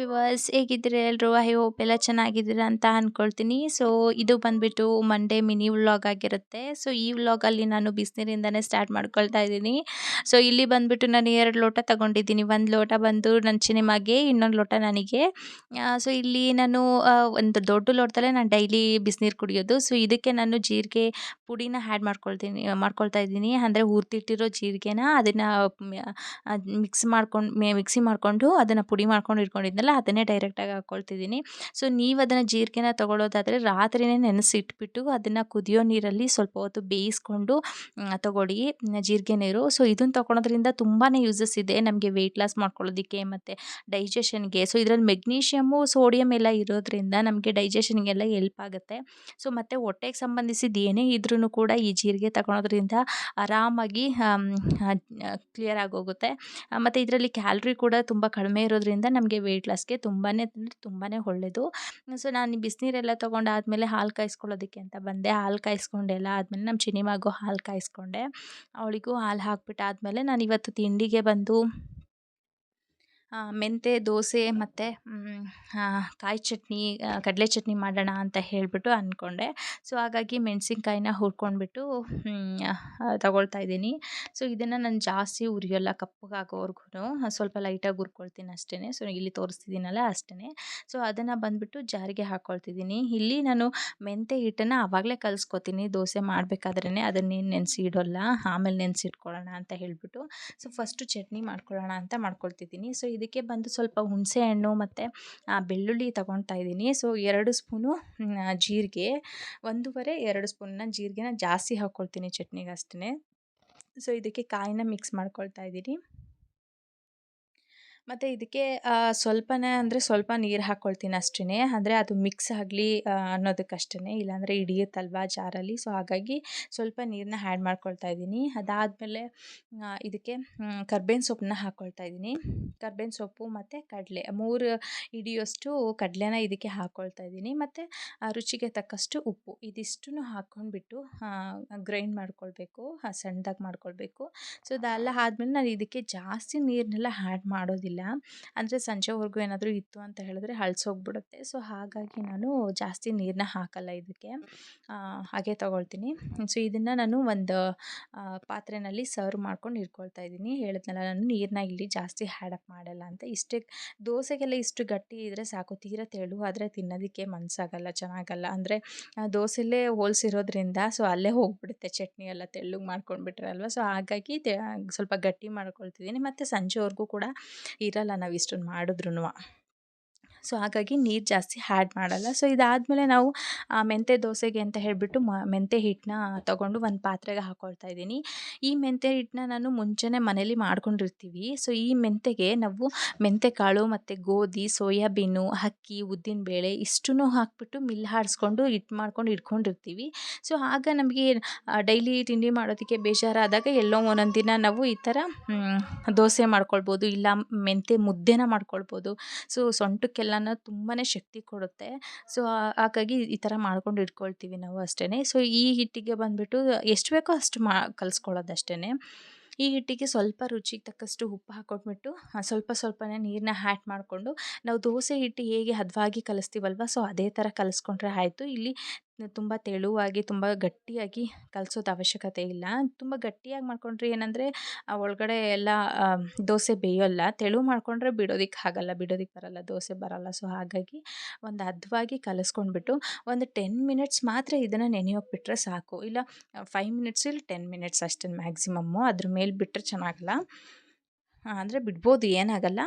Viewers ಹೇಗಿದ್ದೀರಾ ಎಲ್ಲರೂ I hope ಎಲ್ಲ ಚೆನ್ನಾಗಿದ್ದೀರಾ ಅಂತ ಅಂದ್ಕೊಳ್ತೀನಿ ಸೊ ಇದು ಬಂದುಬಿಟ್ಟು ಮಂಡೇ ಮಿನಿ ವ್ಲಾಗ್ ಆಗಿರುತ್ತೆ. ಸೊ ಈ ವ್ಲಾಗಲ್ಲಿ ನಾನು ಬಿಸಿನೀರಿಂದನೇ ಸ್ಟಾರ್ಟ್ ಮಾಡ್ಕೊಳ್ತಾ ಇದ್ದೀನಿ. ಸೊ ಇಲ್ಲಿ ಬಂದುಬಿಟ್ಟು ನಾನು ಎರಡು ಲೋಟ ತಗೊಂಡಿದ್ದೀನಿ. ಒಂದು ಲೋಟ ಬಂದು ನನ್ನ ಚಿನಿಮಾಗೆ ಇನ್ನೊಂದು ಲೋಟ ನನಗೆ. ಸೊ ಇಲ್ಲಿ ನಾನು ಒಂದು ದೊಡ್ಡ ಲೋಟದಲ್ಲೇ ನಾನು ಡೈಲಿ ಬಿಸಿನೀರು ಕುಡಿಯೋದು. ಸೊ ಇದಕ್ಕೆ ನಾನು ಜೀರಿಗೆ ಪುಡಿನ ಆ್ಯಡ್ ಮಾಡ್ಕೊಳ್ತೀನಿ, ಮಾಡ್ಕೊಳ್ತಾ ಇದ್ದೀನಿ. ಅಂದರೆ ಹುರ್ತಿಟ್ಟಿರೋ ಜೀರಿಗೆನ ಅದನ್ನು ಮಿಕ್ಸ್ ಮಾಡ್ಕೊಂಡು ಮಿಕ್ಸಿ ಮಾಡಿಕೊಂಡು ಅದನ್ನು ಪುಡಿ ಮಾಡ್ಕೊಂಡು ಇಟ್ಕೊಂಡಿದ್ನಲ್ಲ ಅದನ್ನೇ ಡೈರೆಕ್ಟಾಗಿ ಹಾಕ್ಕೊಳ್ತಿದ್ದೀನಿ ಸೊ ನೀವು ಅದನ್ನು ಜೀರಿಗೆನ ತೊಗೊಳ್ಳೋದಾದರೆ ರಾತ್ರಿನೇ ನೆನೆಸಿಟ್ಬಿಟ್ಟು ಅದನ್ನು ಕುದಿಯೋ ನೀರಲ್ಲಿ ಸ್ವಲ್ಪ ಹೊತ್ತು ಬೇಯಿಸ್ಕೊಂಡು ತೊಗೊಳ್ಳಿ ಜೀರಿಗೆ ನೀರು. ಸೊ ಇದನ್ನು ತೊಗೊಳೋದ್ರಿಂದ ತುಂಬಾ ಯೂಸಸ್ ಇದೆ. ನಮಗೆ ವೆಯ್ಟ್ ಲಾಸ್ ಮಾಡ್ಕೊಳ್ಳೋದಕ್ಕೆ ಮತ್ತು ಡೈಜೆಷನ್ಗೆ ಸೊ ಇದರಲ್ಲಿ ಮೆಗ್ನೀಷಿಯಮ್ಮು ಸೋಡಿಯಂ ಎಲ್ಲ ಇರೋದ್ರಿಂದ ನಮಗೆ ಡೈಜೆಷನ್ಗೆಲ್ಲ ಎಲ್ಪ್ ಆಗುತ್ತೆ. ಸೊ ಮತ್ತು ಹೊಟ್ಟೆಗೆ ಸಂಬಂಧಿಸಿದ ಏನೇ ಇದ್ರೂ ಕೂಡ ಈ ಜೀರಿಗೆ ತಗೊಳೋದ್ರಿಂದ ಆರಾಮಾಗಿ ಕ್ಲಿಯರ್ ಆಗೋಗುತ್ತೆ. ಮತ್ತು ಇದರಲ್ಲಿ ಕ್ಯಾಲ್ರಿ ಕೂಡ ತುಂಬ ಕಡಿಮೆ ಇರೋದ್ರಿಂದ ನಮಗೆ ವೆಯ್ಟ್ ಲಾಸ್ಗೆ ತುಂಬಾ ಅಂದರೆ ತುಂಬಾ ಒಳ್ಳೆಯದು ಸೊ, ನಾನು ಬಿಸಿನೀರೆಲ್ಲ ತೊಗೊಂಡಾದ್ಮೇಲೆ ಹಾಲು ಕಾಯಿಸ್ಕೊಳ್ಳೋದಕ್ಕೆ ಅಂತ ಬಂದೆ. ಹಾಲು ಕಾಯಿಸ್ಕೊಂಡೆಲ್ಲ ಆದಮೇಲೆ ನಮ್ಮ ಚಿನಿಮಾಗೂ ಹಾಲು ಕಾಯಿಸ್ಕೊಂಡೆ. ಅವಳಿಗೂ ಹಾಲು ಹಾಕ್ಬಿಟ್ಟು ಆದಮೇಲೆ ನಾನು ಇವತ್ತು ತಿಂಡಿಗೆ ಬಂದು ಮೆಂತೆ ದೋಸೆ ಮತ್ತು ಕಾಯಿ ಚಟ್ನಿ ಕಡಲೆ ಚಟ್ನಿ ಮಾಡೋಣ ಅಂತ ಹೇಳಿಬಿಟ್ಟು ಅಂದ್ಕೊಂಡೆ. ಸೊ ಹಾಗಾಗಿ ಮೆಣಸಿನ್ಕಾಯಿನ ಹುರ್ಕೊಂಡ್ಬಿಟ್ಟು ತಗೊಳ್ತಾ ಇದ್ದೀನಿ. ಸೊ ಇದನ್ನು ನಾನು ಜಾಸ್ತಿ ಉರಿಯೋಲ್ಲ ಕಪ್ಪಗಾಗೋವರೆಗೂ ಸ್ವಲ್ಪ ಲೈಟಾಗಿ ಹುರ್ಕೊಳ್ತೀನಿ ಅಷ್ಟೇ ಸೊ ಇಲ್ಲಿ ತೋರಿಸ್ತಿದ್ದೀನಲ್ಲ ಅಷ್ಟೇ ಸೊ ಅದನ್ನು ಬಂದುಬಿಟ್ಟು ಜಾರಿಗೆ ಹಾಕ್ಕೊಳ್ತಿದ್ದೀನಿ ಇಲ್ಲಿ ನಾನು ಮೆಂತೆ ಹಿಟ್ಟನ್ನು ಆವಾಗಲೇ ಕಲಿಸ್ಕೊತೀನಿ. ದೋಸೆ ಮಾಡಬೇಕಾದ್ರೇ ಅದನ್ನೇನು ನೆನೆಸಿ ಇಡೋಲ್ಲ ಆಮೇಲೆ ನೆನೆಸಿಟ್ಕೊಳ್ಳೋಣ ಅಂತ ಹೇಳಿಬಿಟ್ಟು. ಸೊ ಫಸ್ಟು ಚಟ್ನಿ ಮಾಡ್ಕೊಳ್ಳೋಣ ಅಂತ ಮಾಡ್ಕೊಳ್ತಿದ್ದೀನಿ. ಸೊ ಇದಕ್ಕೆ ಬಂದು ಸ್ವಲ್ಪ ಹುಣಸೆ ಹಣ್ಣು ಮತ್ತು ಬೆಳ್ಳುಳ್ಳಿ ತಗೊಳ್ತಾ ಇದ್ದೀನಿ. ಸೊ ಎರಡು ಸ್ಪೂನು ಜೀರಿಗೆ, ಒಂದೂವರೆ, ಎರಡು ಸ್ಪೂನ್ನ ಜೀರಿಗೆನ ಜಾಸ್ತಿ ಹಾಕ್ಕೊಳ್ತೀನಿ ಚಟ್ನಿಗೆ ಅಷ್ಟೇ ಸೊ ಇದಕ್ಕೆ ಕಾಯಿನ ಮಿಕ್ಸ್ ಮಾಡ್ಕೊಳ್ತಾ ಇದ್ದೀನಿ. ಮತ್ತು ಇದಕ್ಕೆ ಸ್ವಲ್ಪನೇ ಅಂದರೆ ಸ್ವಲ್ಪ ನೀರು ಹಾಕ್ಕೊಳ್ತೀನಿ ಅಷ್ಟೇ ಅಂದರೆ ಅದು ಮಿಕ್ಸ್ ಆಗಲಿ ಅನ್ನೋದಕ್ಕಷ್ಟೇ ಇಲ್ಲಾಂದರೆ ಹಿಡಿಯುತ್ತಲ್ವ ಜಾರಲ್ಲಿ. ಸೊ ಹಾಗಾಗಿ ಸ್ವಲ್ಪ ನೀರನ್ನ ಹ್ಯಾಡ್ ಮಾಡ್ಕೊಳ್ತಾ ಇದ್ದೀನಿ. ಅದಾದಮೇಲೆ ಇದಕ್ಕೆ ಕರ್ಬೇವಿನ ಸೊಪ್ಪನ್ನ ಹಾಕ್ಕೊಳ್ತಾ ಇದ್ದೀನಿ. ಕರ್ಬೇವಿನ ಸೊಪ್ಪು ಮತ್ತು ಕಡಲೆ. ಮೂರು ಹಿಡಿಯೋಷ್ಟು ಕಡಲೆನ ಇದಕ್ಕೆ ಹಾಕ್ಕೊಳ್ತಾ ಇದ್ದೀನಿ. ಮತ್ತು ರುಚಿಗೆ ತಕ್ಕಷ್ಟು ಉಪ್ಪು. ಇದಿಷ್ಟನ್ನು ಹಾಕ್ಕೊಂಡ್ಬಿಟ್ಟು ಗ್ರೈಂಡ್ ಮಾಡ್ಕೊಳ್ಬೇಕು. ಸಣ್ಣದಾಗಿ ಮಾಡ್ಕೊಳ್ಬೇಕು. ಸೊ ಅದೆಲ್ಲ ಆದಮೇಲೆ ನಾನು ಇದಕ್ಕೆ ಜಾಸ್ತಿ ನೀರನ್ನೆಲ್ಲ ಹ್ಯಾಡ್ ಮಾಡೋದಿಲ್ಲ. ಅಂದರೆ ಸಂಜೆವರೆಗೂ ಏನಾದರೂ ಇತ್ತು ಅಂತ ಹೇಳಿದ್ರೆ ಹಳ್ಸೋಗ್ಬಿಡುತ್ತೆ ಸೊ, ಹಾಗಾಗಿ ನಾನು ಜಾಸ್ತಿ ನೀರನ್ನ ಹಾಕಲ್ಲ ಇದಕ್ಕೆ. ಹಾಗೆ ತೊಗೊಳ್ತೀನಿ. ಸೊ, ಇದನ್ನು ನಾನು ಒಂದು ಪಾತ್ರೆಯಲ್ಲಿ ಸರ್ವ್ ಮಾಡ್ಕೊಂಡು ಇಟ್ಕೊಳ್ತಾ ಇದ್ದೀನಿ. ಹೇಳಿದ್ನಲ್ಲ, ನಾನು ನೀರನ್ನ ಇಲ್ಲಿ ಜಾಸ್ತಿ ಹ್ಯಾಡಪ್ ಮಾಡಲ್ಲ ಅಂತ. ಇಷ್ಟೇ ದೋಸೆಗೆಲ್ಲ ಇಷ್ಟು ಗಟ್ಟಿ ಇದ್ದರೆ ಸಾಕು. ತೀರ ತೆಳು ಆದರೆ ತಿನ್ನೋದಕ್ಕೆ ಮನಸ್ಸಾಗಲ್ಲ ಚೆನ್ನಾಗಲ್ಲ. ಅಂದರೆ ದೋಸೆಲ್ಲೇ ಹೋಲ್ಸಿರೋದ್ರಿಂದ ಸೊ, ಅಲ್ಲೇ ಹೋಗ್ಬಿಡುತ್ತೆ. ಚಟ್ನಿ ಎಲ್ಲ ತೆಳ್ಳಗೆ ಮಾಡ್ಕೊಂಡ್ಬಿಟ್ರೆ ಅಲ್ವಾ? ಸೊ, ಹಾಗಾಗಿ ಸ್ವಲ್ಪ ಗಟ್ಟಿ ಮಾಡ್ಕೊಳ್ತಿದ್ದೀನಿ. ಮತ್ತು ಸಂಜೆವರೆಗೂ ಕೂಡ ಇರಲ್ಲ ನಾವು ಇಷ್ಟನ್ನು ಮಾಡಿದ್ರೂ ಸೊ ಹಾಗಾಗಿ ನೀರು ಜಾಸ್ತಿ ಆ್ಯಡ್ ಮಾಡಲ್ಲ. ಸೊ ಇದಾದಮೇಲೆ ನಾವು ಮೆಂತ್ಯ ಮೆಂತೆ ದೋಸೆಗೆ ಅಂತ ಹೇಳಿಬಿಟ್ಟು ಮ ಮೆಂತೆ ಹಿಟ್ಟನ್ನ ತೊಗೊಂಡು ಒಂದು ಪಾತ್ರೆಗೆ ಹಾಕ್ಕೊಳ್ತಾ ಇದ್ದೀನಿ. ಈ ಮೆಂತ್ಯ ಹಿಟ್ಟನ್ನ ನಾನು ಮುಂಚೆನೇ ಮನೇಲಿ ಮಾಡ್ಕೊಂಡಿರ್ತೀವಿ. ಸೊ, ಈ ಮೆಂತೆಗೆ ನಾವು ಮೆಂತೆ ಕಾಳು ಮತ್ತು ಗೋಧಿ, ಸೋಯಾಬೀನು, ಅಕ್ಕಿ, ಉದ್ದಿನಬೇಳೆ ಇಷ್ಟೂ ಹಾಕ್ಬಿಟ್ಟು ಮಿಲ್ ಹಾಡಿಸ್ಕೊಂಡು ಹಿಟ್ಟು ಮಾಡ್ಕೊಂಡು ಇಟ್ಕೊಂಡಿರ್ತೀವಿ. ಸೊ, ಆಗ ನಮಗೆ ಡೈಲಿ ತಿಂಡಿ ಮಾಡೋದಕ್ಕೆ ಬೇಜಾರಾದಾಗ ಎಲ್ಲೋ ಒಂದೊಂದು ದಿನ ನಾವು ಈ ಥರ ದೋಸೆ ಮಾಡ್ಕೊಳ್ಬೋದು, ಇಲ್ಲ ಮೆಂತೆ ಮುದ್ದೆನ ಮಾಡ್ಕೊಳ್ಬೋದು. ಸೊ, ಸೊಂಟಕ್ಕೆಲ್ಲನೂ ತುಂಬಾ ಶಕ್ತಿ ಕೊಡುತ್ತೆ. ಸೊ ಹಾಗಾಗಿ ಈ ಥರ ಮಾಡ್ಕೊಂಡು ಇಟ್ಕೊಳ್ತೀವಿ ನಾವು ಅಷ್ಟೇ ಸೊ, ಈ ಹಿಟ್ಟಿಗೆ ಬಂದುಬಿಟ್ಟು ಎಷ್ಟು ಬೇಕೋ ಅಷ್ಟು ಮಾ, ಕಲಿಸ್ಕೊಳ್ಳೋದು. ಅಷ್ಟೇ ಈ ಹಿಟ್ಟಿಗೆ ಸ್ವಲ್ಪ ರುಚಿಗೆ ತಕ್ಕಷ್ಟು ಉಪ್ಪು ಹಾಕ್ಕೊಟ್ಬಿಟ್ಟು ಆ, ಸ್ವಲ್ಪ ಸ್ವಲ್ಪನೇ ನೀರನ್ನ ಹ್ಯಾಟ್ ಮಾಡಿಕೊಂಡು ನಾವು ದೋಸೆ ಹಿಟ್ಟು ಹೇಗೆ ಹದವಾಗಿ ಕಲಿಸ್ತೀವಲ್ವ ಸೊ ಅದೇ ಥರ ಕಲಿಸ್ಕೊಂಡ್ರೆ ಆಯಿತು. ಇಲ್ಲಿ ತುಂಬ ತೆಳುವಾಗಿ, ತುಂಬ ಗಟ್ಟಿಯಾಗಿ ಕಲಿಸೋದು ಅವಶ್ಯಕತೆ ಇಲ್ಲ. ತುಂಬ ಗಟ್ಟಿಯಾಗಿ ಮಾಡ್ಕೊಂಡ್ರೆ ಏನಂದರೆ ಒಳಗಡೆ ಎಲ್ಲ ದೋಸೆ ಬೇಯೋಲ್ಲ. ತೆಳು ಮಾಡಿಕೊಂಡ್ರೆ ಬಿಡೋದಕ್ಕೆ ಆಗಲ್ಲ ಬಿಡೋದಕ್ಕೆ ಬರಲ್ಲ, ದೋಸೆ ಬರಲ್ಲ. ಸೊ, ಹಾಗಾಗಿ ಒಂದು ಹದವಾಗಿ ಕಲಸ್ಕೊಂಡ್ಬಿಟ್ಟು ಒಂದು ಟೆನ್ ಮಿನಿಟ್ಸ್ ಮಾತ್ರ ಇದನ್ನು ನೆನೆಯೋಕೆ ಬಿಟ್ಟರೆ ಸಾಕು. ಇಲ್ಲ, ಫೈವ್ ಮಿನಿಟ್ಸ್ ಇಲ್ಲ, ಟೆನ್ ಮಿನಿಟ್ಸ್ ಅಷ್ಟೇ ಮ್ಯಾಕ್ಸಿಮಮ್ಮು. ಅದ್ರ ಮೇಲೆ ಬಿಟ್ಟರೆ ಚೆನ್ನಾಗಲ್ಲ. ಅಂದರೆ ಬಿಡ್ಬೋದು, ಏನಾಗಲ್ಲ.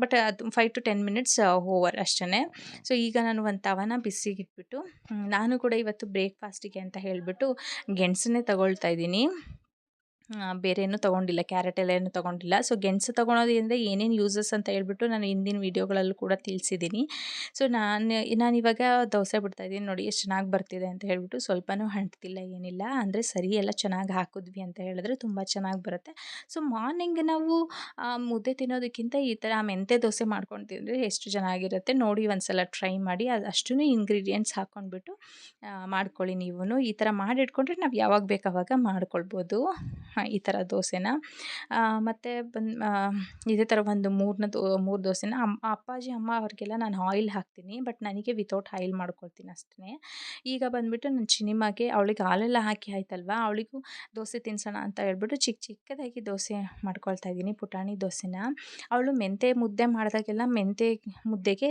ಬಟ್ ಅದು five to ten minutes over ಅಷ್ಟೇ ಸೊ ಈಗ ನಾನು ಒಂದು ತವನ ಬಿಸಿಗೆ ಇಟ್ಬಿಟ್ಟು ನಾನು ಕೂಡ ಇವತ್ತು ಬ್ರೇಕ್ಫಾಸ್ಟಿಗೆ ಅಂತ ಹೇಳಿಬಿಟ್ಟು, ಗೆಣಸನ್ನೇ ತಗೊಳ್ತಾ ಇದ್ದೀನಿ. ಬೇರೆ ಏನೂ ತೊಗೊಂಡಿಲ್ಲ, ಕ್ಯಾರೆಟ್ ಎಲ್ಲ ಏನು ತೊಗೊಂಡಿಲ್ಲ. ಸೊ ಗೆಣಸು ತೊಗೊಳೋದ್ರಿಂದ ಏನೇನು ಯೂಸಸ್ ಅಂತ ಹೇಳ್ಬಿಟ್ಟು ನಾನು ಹಿಂದಿನ ವೀಡಿಯೋಗಳಲ್ಲೂ ಕೂಡ ತಿಳಿಸಿದ್ದೀನಿ. ಸೊ ನಾನು ನಾನಿವಾಗ ದೋಸೆ ಬಿಡ್ತಾಯಿದ್ದೀನಿ ನೋಡಿ, ಎಷ್ಟು ಚೆನ್ನಾಗಿ ಬರ್ತಿದೆ ಅಂತ ಹೇಳಿಬಿಟ್ಟು ಸ್ವಲ್ಪನೂ ಹಂಟ್ತಿಲ್ಲ, ಏನಿಲ್ಲ. ಅಂದರೆ ಸರಿ, ಎಲ್ಲ ಚೆನ್ನಾಗಿ ಹಾಕಿದ್ವಿ ಅಂತ ಹೇಳಿದ್ರೆ ತುಂಬ ಚೆನ್ನಾಗಿ ಬರುತ್ತೆ. ಸೊ ಮಾರ್ನಿಂಗ್ ನಾವು ಮುದ್ದೆ ತಿನ್ನೋದಕ್ಕಿಂತ ಈ ಥರ ಮೆಂತ್ಯ ದೋಸೆ ಮಾಡ್ಕೊಂಡು ತಿಂದರೆ ಎಷ್ಟು ಚೆನ್ನಾಗಿರುತ್ತೆ. ನೋಡಿ, ಒಂದ್ಸಲ ಟ್ರೈ ಮಾಡಿ, ಅದು ಅಷ್ಟೂ ಇಂಗ್ರೀಡಿಯೆಂಟ್ಸ್ ಹಾಕ್ಕೊಂಡ್ಬಿಟ್ಟು ಮಾಡ್ಕೊಳ್ಳಿ ನೀವು ಈ ಥರ ಮಾಡಿಟ್ಕೊಂಡ್ರೆ ನಾವು ಯಾವಾಗ ಬೇಕಾವಾಗ ಮಾಡ್ಕೊಳ್ಬೋದು. ಈ ಥರ ದೋಸೆನ. ಮತ್ತು ಬಂದು ಇದೇ ಥರ ಒಂದು ಮೂರನ್ನ ಮೂರು ದೋಸೆನ ಅಮ್ಮ ಅಪ್ಪಾಜಿ, ಅಮ್ಮ ಅವ್ರಿಗೆಲ್ಲ ನಾನು ಆಯಿಲ್ ಹಾಕ್ತೀನಿ ಬಟ್ ನನಗೆ ವಿತೌಟ್ ಆಯಿಲ್ ಮಾಡ್ಕೊಳ್ತೀನಿ ಅಷ್ಟೇ. ಈಗ ಬಂದುಬಿಟ್ಟು ನನ್ನ ಚಿನಿಮಾಗೆ ಅವಳಿಗೆ ಹಾಲೆಲ್ಲ ಹಾಕಿ ಆಯ್ತಲ್ವ, ಅವಳಿಗೂ ದೋಸೆ ತಿನ್ಸೋಣ ಅಂತ ಹೇಳ್ಬಿಟ್ಟು ಚಿಕ್ಕ ಚಿಕ್ಕದಾಗಿ ದೋಸೆ ಮಾಡ್ಕೊಳ್ತಾ ಇದ್ದೀನಿ, ಪುಟಾಣಿ ದೋಸೆನ. ಅವಳು ಮೆಂತೆ ಮುದ್ದೆ ಮಾಡಿದಾಗೆಲ್ಲ ಮೆಂತೆ ಮುದ್ದೆಗೆ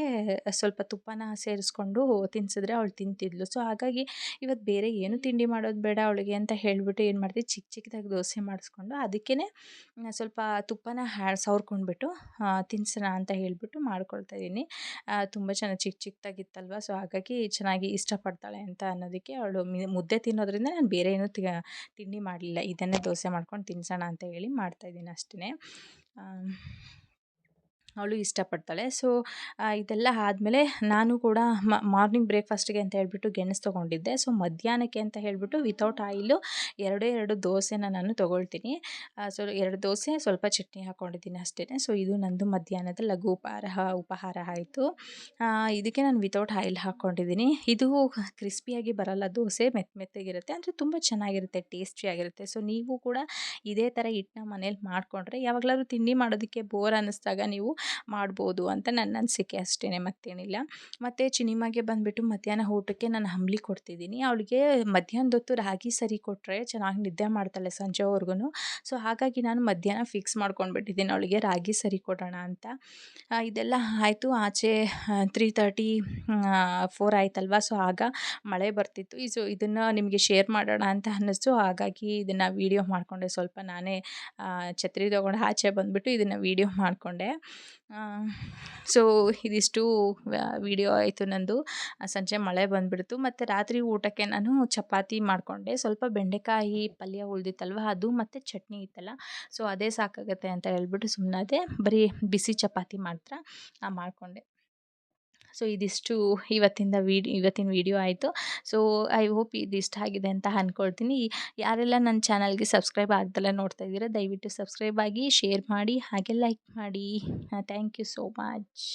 ಸ್ವಲ್ಪ ತುಪ್ಪನ ಸೇರಿಸ್ಕೊಂಡು ತಿನ್ಸಿದ್ರೆ ಅವಳು ತಿಂತಿದ್ಲು. ಸೊ ಹಾಗಾಗಿ ಇವತ್ತು ಬೇರೆ ಏನು ತಿಂಡಿ ಮಾಡೋದು ಬೇಡ ಅವಳಿಗೆ ಅಂತ ಹೇಳಿಬಿಟ್ಟು ಏನು ಮಾಡ್ತೀವಿ ಚಿಕ್ಕ ಚಿಕ್ಕದಾಗಿ ದೋಸೆ ಮಾಡಿಸ್ಕೊಂಡು ಅದಕ್ಕೇ ಸ್ವಲ್ಪ ತುಪ್ಪನ ಹ್ಯಾ, ಸವ್ರ್ಕೊಂಡ್ಬಿಟ್ಟು ತಿನ್ನಿಸೋಣ ಅಂತ ಹೇಳಿಬಿಟ್ಟು ಮಾಡ್ಕೊಳ್ತಾ ಇದ್ದೀನಿ ತುಂಬ ಚೆನ್ನಾಗಿ ಚಿಕ್ಕ ಚಿಕ್ಕದಾಗಿತ್ತಲ್ವ ಸೊ ಹಾಗಾಗಿ ಚೆನ್ನಾಗಿ ಇಷ್ಟಪಡ್ತಾಳೆ ಅಂತ ಅನ್ನೋದಕ್ಕೆ ಅವಳು ಮುದ್ದೆ ತಿನ್ನೋದ್ರಿಂದ ನಾನು ಬೇರೆ ಏನೂ ತಿಂಡಿ ಮಾಡಲಿಲ್ಲ. ಇದನ್ನೇ ದೋಸೆ ಮಾಡ್ಕೊಂಡು ತಿನ್ಸೋಣ ಅಂತ ಹೇಳಿ ಮಾಡ್ತಾಯಿದ್ದೀನಿ ಅಷ್ಟೇ ಅವಳು ಇಷ್ಟಪಡ್ತಾಳೆ. ಸೊ ಇದೆಲ್ಲ ಆದಮೇಲೆ ನಾನು ಕೂಡ ಮಾರ್ನಿಂಗ್ ಬ್ರೇಕ್ಫಾಸ್ಟಿಗೆ ಅಂತ ಹೇಳ್ಬಿಟ್ಟು ಗೆಣಸು ತೊಗೊಂಡಿದ್ದೆ. ಸೊ ಮಧ್ಯಾಹ್ನಕ್ಕೆ ಅಂತ ಹೇಳಿಬಿಟ್ಟು ವಿತೌಟ್ ಆಯಿಲು ಎರಡೇ ಎರಡು ದೋಸೆನ ನಾನು ತೊಗೊಳ್ತೀನಿ. ಸೊ, ಎರಡು ದೋಸೆ, ಸ್ವಲ್ಪ ಚಟ್ನಿ ಹಾಕ್ಕೊಂಡಿದ್ದೀನಿ ಅಷ್ಟೇ ಸೊ ಇದು ನಂದು ಮಧ್ಯಾಹ್ನದ ಲಘು ಉಪಹಾರ ಉಪಹಾರ ಆಯಿತು. ಇದಕ್ಕೆ ನಾನು ವಿತೌಟ್ ಆಯಿಲ್ ಹಾಕ್ಕೊಂಡಿದ್ದೀನಿ ಇದು ಕ್ರಿಸ್ಪಿಯಾಗಿ ಬರಲ್ಲ, ದೋಸೆ ಮೆತ್ತ ಮೆತ್ತಗಿರುತ್ತೆ. ಅಂದರೆ ತುಂಬ ಚೆನ್ನಾಗಿರುತ್ತೆ ಟೇಸ್ಟಿಯಾಗಿರುತ್ತೆ ಸೊ ನೀವು ಕೂಡ ಇದೇ ಥರ ಹಿಟ್ಟನ್ನ ಮನೇಲಿ ಮಾಡಿಕೊಂಡ್ರೆ ಯಾವಾಗಲಾದ್ರೂ ತಿಂಡಿ ಮಾಡೋದಕ್ಕೆ ಬೋರ್ ಅನ್ನಿಸ್ದಾಗ ನೀವು ಮಾಡ್ಬೋದು ಅಂತ ನನ್ನ ಅನಿಸಿಕೆ ಅಷ್ಟೇ ಮತ್ತೇನಿಲ್ಲ. ಮತ್ತು ಚಿನಿಮಾಗೆ ಬಂದುಬಿಟ್ಟು ಮಧ್ಯಾಹ್ನ ಊಟಕ್ಕೆ ನಾನು ಅಂಬ್ಲಿ ಕೊಡ್ತಿದ್ದೀನಿ. ಅವಳಿಗೆ ಮಧ್ಯಾಹ್ನದೊತ್ತು ರಾಗಿ ಸರಿ ಕೊಟ್ಟರೆ ಚೆನ್ನಾಗಿ ನಿದ್ದೆ ಮಾಡ್ತಾಳೆ ಸಂಜೆವರೆಗೂ ಸೊ, ಹಾಗಾಗಿ ನಾನು ಮಧ್ಯಾಹ್ನ ಫಿಕ್ಸ್ ಮಾಡ್ಕೊಂಡ್ಬಿಟ್ಟಿದ್ದೀನಿ ಅವಳಿಗೆ ರಾಗಿ ಸರಿ ಕೊಡೋಣ ಅಂತ. ಇದೆಲ್ಲ ಆಯಿತು. ಆಚೆ ತ್ರೀ ತರ್ಟಿ ಫೋರ್ ಆಯ್ತಲ್ವ? ಸೊ, ಆಗ ಮಳೆ ಬರ್ತಿತ್ತು. ಇದು, ಇದನ್ನು ನಿಮಗೆ ಶೇರ್ ಮಾಡೋಣ ಅಂತ ಅನ್ನಿಸ್ತು. ಹಾಗಾಗಿ ಇದನ್ನು ವೀಡಿಯೋ ಮಾಡಿಕೊಂಡೆ. ಸ್ವಲ್ಪ ನಾನೇ ಛತ್ರಿ ತೊಗೊಂಡು ಆಚೆ ಬಂದುಬಿಟ್ಟು ಇದನ್ನು ವೀಡಿಯೋ ಮಾಡಿಕೊಂಡೆ. ಸೊ ಇದಿಷ್ಟು ವೀಡಿಯೋ ಆಯಿತು ನಂದು. ಸಂಜೆ ಮಳೆ ಬಂದುಬಿಡ್ತು. ಮತ್ತು ರಾತ್ರಿ ಊಟಕ್ಕೆ ನಾನು ಚಪಾತಿ ಮಾಡಿಕೊಂಡೆ. ಸ್ವಲ್ಪ ಬೆಂಡೆಕಾಯಿ ಪಲ್ಯ ಉಳಿದಿತ್ತಲ್ವ, ಅದು ಮತ್ತು ಚಟ್ನಿ ಇತ್ತಲ್ಲ. ಸೊ ಅದೇ ಸಾಕಾಗುತ್ತೆ ಅಂತ ಹೇಳ್ಬಿಟ್ಟು ಸುಮ್ಮನಾದೆ ಬರೀ ಬಿಸಿ ಚಪಾತಿ ಮಾತ್ರ ಮಾಡಿಕೊಂಡೆ. ಸೊ ಇದಿಷ್ಟು ಇವತ್ತಿಂದ ವೀಡಿ, ಇವತ್ತಿನ ವೀಡಿಯೋ ಆಯಿತು. ಸೊ ಐ ಹೋಪ್ ಇದು ಇಷ್ಟ ಆಗಿದೆ ಅಂತ ಅಂದ್ಕೊಳ್ತೀನಿ ಯಾರೆಲ್ಲ ನನ್ನ ಚಾನಲ್ಗೆ ಸಬ್ಸ್ಕ್ರೈಬ್ ಆಗ್ದಲ್ಲ ನೋಡ್ತಾ ಇದ್ದೀರಾ, ದಯವಿಟ್ಟು ಸಬ್ಸ್ಕ್ರೈಬ್ ಆಗಿ, ಶೇರ್ ಮಾಡಿ, ಹಾಗೆ ಲೈಕ್ ಮಾಡಿ. Thank you so much